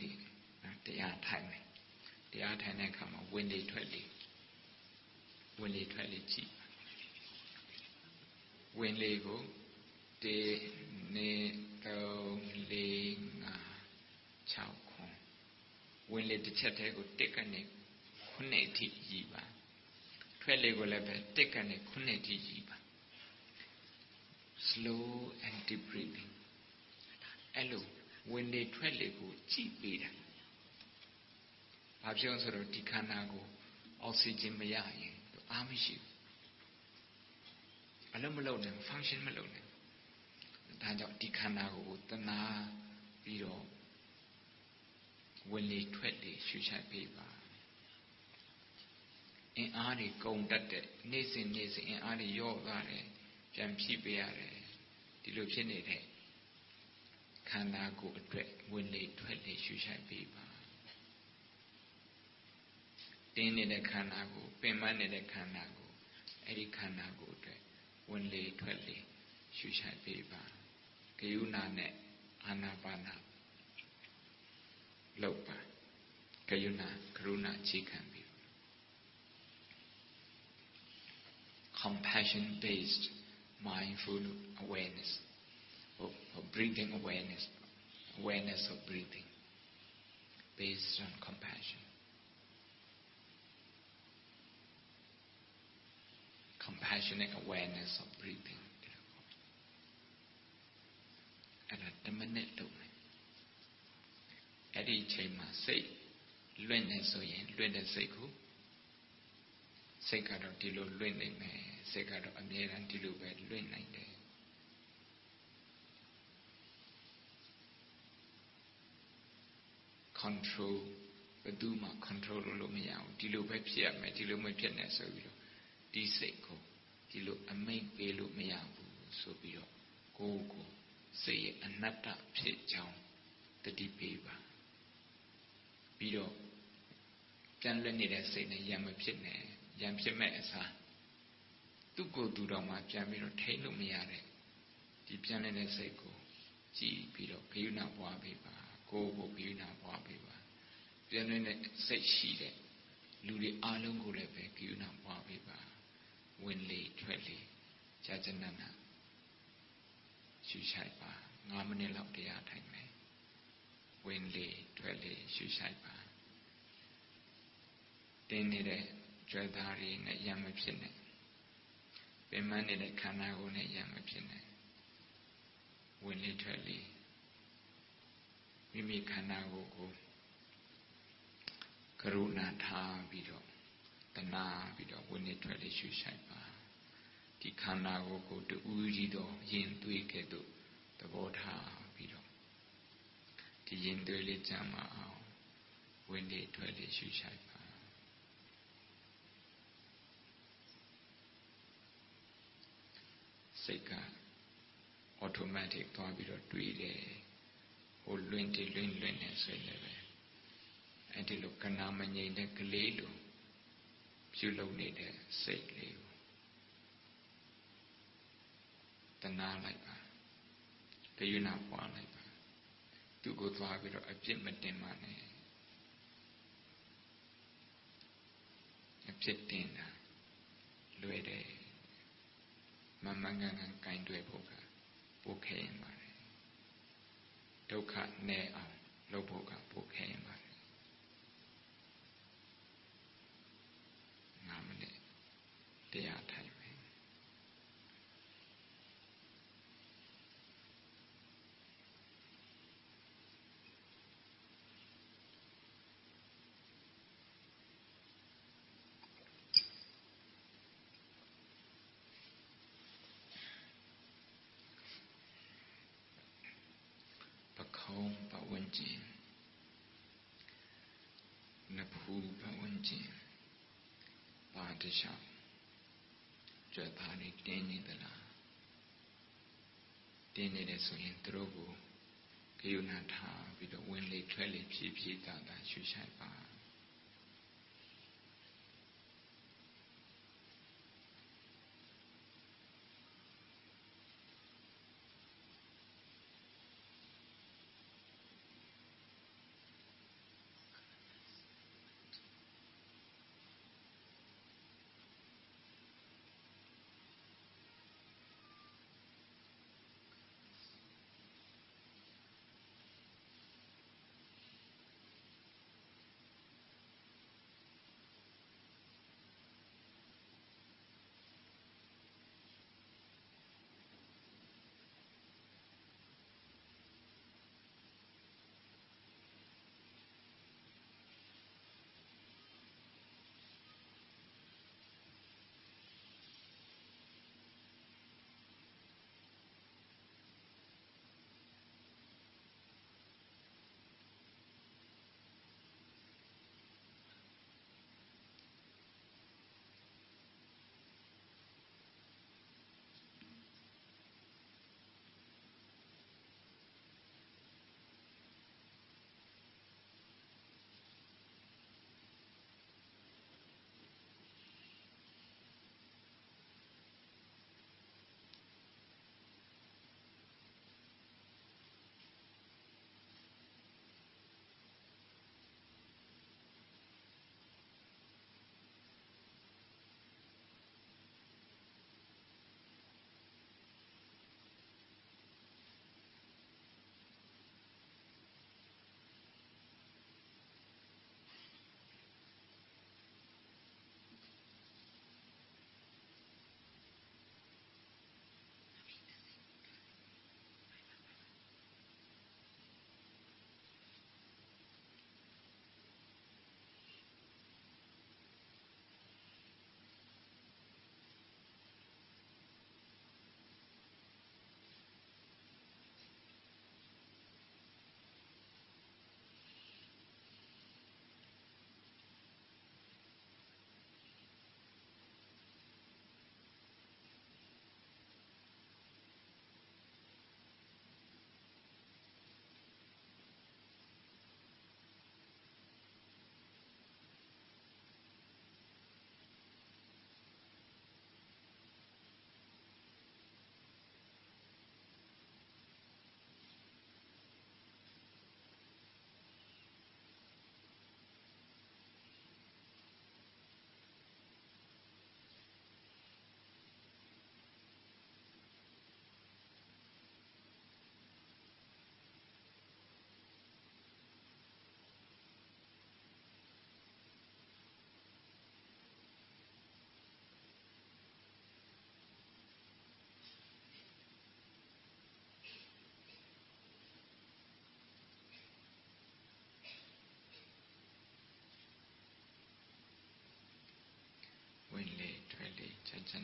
လေးတရားထိုင်မယ်တရားထိုင်တဲ့အခါမှာဝင်လေထွက်လေဝင်လေထွက်လေကြည့်ဝင်လေကိုတေနေ3 4 5 6ခွန်ဝင်လေတစ်ချက်တည်းကိုတစ်ကနေခုနှစ်အထိရည်ပါထွက်လေကိုလည်းပဲတစ်ကနေခုနှစ်အထိရည်ပါ slow and deep breathing အဲ့လို ဝင်လေထွက်လေကိုကြည့်ပေးတာဘာဖြစ်လို့ဆိုတော့ဒီခန္ဓာကိုအောက်ဆီဂျင်မရရင်အားမရှိဘူးအလုံးမလုံးနဲ့ function မလုံးနဲ့ဒါကြောင့်ဒီခန္ဓာကိုတနာပြီးတော့ဝင်လေထွက်လေရှုရှိုက်ပေးပါအင်အားတွေကုန်တတ်တဲ့နေ့စဉ်နေ့စဉ်အင်အားတွေယော့သွားတယ်ပြန်ဖြည့်ပေးရတယ်ဒီလိုဖြစ်နေတဲ့ ခန္ဓာကိုယ်အတွက်ဝင်လေထွက်လေရှုရှိုက်ပေးပါတင်းနေတဲ့ခန္ဓာကိုပင်ပန်းနေတဲ့ခန္ဓာကိုအဲ့ဒီခန္ဓာကိုအတွက်ဝင်လေထွက်လေရှုရှိုက်ပေးပါဂယုဏနဲ့အာနာပါနာလောက်ပါဂယုဏကရုဏာအခြေခံပြီး compassion based mindful awareness or, or breathing awareness awareness of breathing based on compassion compassionate awareness of breathing အဲ့ဒါ10မိနစ်လုပ်မယ်အဲ့ဒီအချိန်မှာစိတ်လွင့်နေဆိုရင်လွင့်တဲ့စိတ်ကိုစိတ်ကတော့ဒီလိုလွင့်နေမယ်စိတ်ကတော့အမြဲတမ်းဒီလိုပဲလွင့်နိုင်တယ် control ဘယ်သူမှ control လုပ်လို့မရဘူးဒီလိုပဲဖြစ်ရမယ်ဒီလိုမဖြစ်နဲ့ဆိုပြီးတော့ဒီစိတ်ကိုဒီလိုအမိတ်ပေးလို့မရဘူးဆိုပြီးတော့ကိုယ်ကိုစိတ်ရဲ့အနတ္တဖြစ်ကြောင်းတတိပေးပါပြီးတော့ပြန်လွတ်နေတဲ့စိတ်နဲ့ရံမဖြစ်နဲ့ရံဖြစ်မဲ့အစားသူ့ကိုယ်သူတော်မှပြန်ပြီးတော့ထိလို့မရတဲ့ဒီပြန်နေတဲ့စိတ်ကိုကြည်ပြီးတော့ဂယုဏပွားပေးပါ ကိုယ်ကိုဂယုဏပွားပေးပါပြန်နေတဲ့စိတ်ရှိတဲ့လူတွေအားလုံးကိုလည်းပဲဂယုဏပွားပေးပါဝင်လေထွက်လေကြာကျနနာရှုရှိုက်ပါ9မိနစ်လောက်တရားထိုင်မယ်ဝင်လေထွက်လေရှုရှိုက်ပါတင်းနေတဲ့ကြွယ်သားတွေနဲ့ရံမဖြစ်နဲ့ပင်မနေတဲ့ခန္ဓာကိုယ်နဲ့ရံမဖြစ်နဲ့ဝင်လေထွက်လေ မိမိခန္ဓာကိုယ်ကိုကရုဏာထားပြီးတော့တနာပြီးတော့ဝင်လေထွက်လေရှုရှိုက်ပါဒီခန္ဓာကိုယ်ကိုတူးကြီးတော့ရင်သွေးကဲ့သို့သဘောထားပြီးတော့ဒီရင်သွေးလေးကြမ်းမအောင်ဝင်လေထွက်လေရှုရှိုက်ပါစိတ်က automatic သွားပြီးတော့တွေးတယ်ဟို လွင်တလွင်လွင်နေဆိုရင်လည်းအဲ့ဒီလိုကနာမငြိမ်တဲ့ကလေးလိုပြုလုပ်နေတဲ့စိတ်လေးကိုတနာလိုက်ပါတယုနာပွားလိုက်ပါသူ့ကိုသွားပြီးတော့အပြစ်မတင်ပါနဲ့အပြစ်တင်တာလွယ်တယ်မမငန်းငန်းကင်တွေ့ဖို့ကပိုခဲရင်ပါတယ် ဒုက္ခနဲ့အောင်လုပ်ဖို့ကပိုခဲရင်ပါတယ်5မိနစ်တရားထိုင်မယ် ပခုံးပဝန်းကျင်နဖူးပဝန်းကျင်ပါတခြားကြွယ်သားနေတင်းနေသလားတင်းနေတယ်ဆိုရင်သူတို့ကိုဂယုဏထားပြီးတော့ဝင်လေထွက်လေဖြည်းဖြည်းသာသာရှုရှိုက်ပါ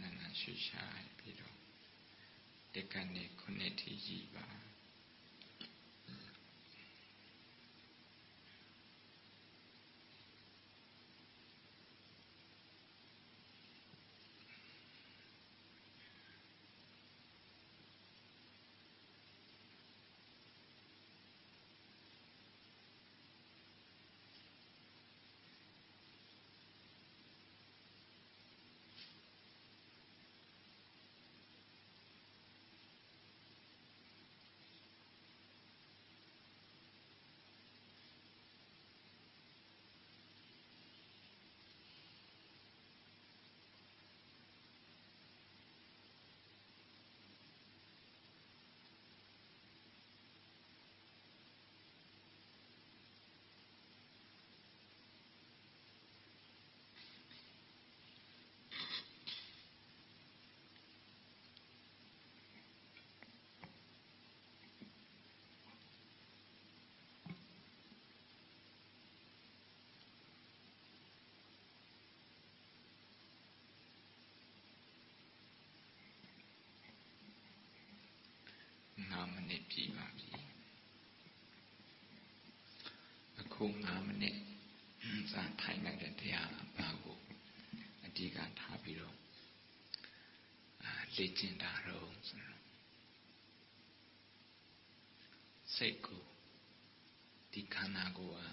နာနာရွှေရှားပြီးတော့တက္ကနေခုနှစ်ထိရည်ပါ 9မိနစ်ပြည့်ပါပြီအခု9မိနစ်စာထိုင်လိုက်တဲ့တရားအပါကိုအဓိကထားပြီးတော့အာလေ့ကျင့်တာတော့ဆိုတော့စိတ်ကိုဒီခန္ဓာကိုယ်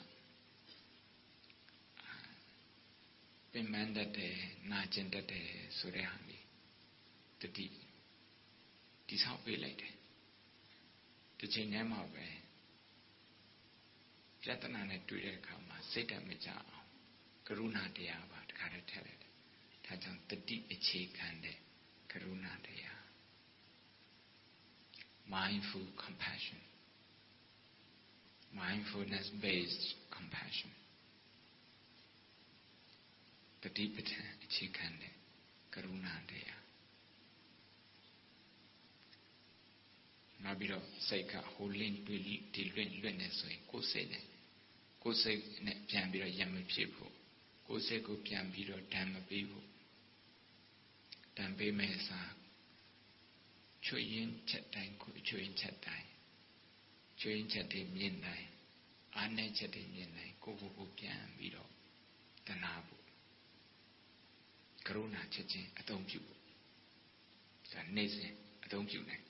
ကပင်ပန်းတတ်တယ်နာကျင်တတ်တယ်ဆိုတဲ့ဟာလေးတတိတိဆောက်ပေးလိုက်တယ် တစ်ချိန်တည်းမှာပဲပြဿနာနဲ့တွေ့တဲ့အခါမှာစိတ်ဓာတ်မကြအောင်ကရုဏာတရားပါတခါတည်းထည့်လိုက်တယ်ဒါကြောင့်တတိအခြေခံတဲ့ကရုဏာတရား mindful compassion mindfulness based compassion တတိပဋ္ဌာန်အခြေခံတဲ့ကရုဏာတရား နောက်ပြီးတော့စိတ်ကဟိုလင့်တွေ့ဒီလွင့်လွင့်နေဆိုရင်ကိုယ်စိတ်နဲ့ကိုယ်စိတ်နဲ့ပြန်ပြီးတော့ရမဖြစ်ဖို့ကိုယ်စိတ်ကိုပြန်ပြီးတော့ဓာမပေးဖို့ဓာပေးမယ်စားချွေရင်ချက်တိုင်းကိုချွေရင်ချက်တိုင်းချွေရင်ချက်တွေမြင်တိုင်းအားနဲ့ချက်တွေမြင်တိုင်းကိုကိုကိုပြန်ပြီးတော့တနာဖို့ကရုဏာချက်ချင်းအသုံးပြုဖို့ဒါနေ့စဉ်အသုံးပြုနိုင်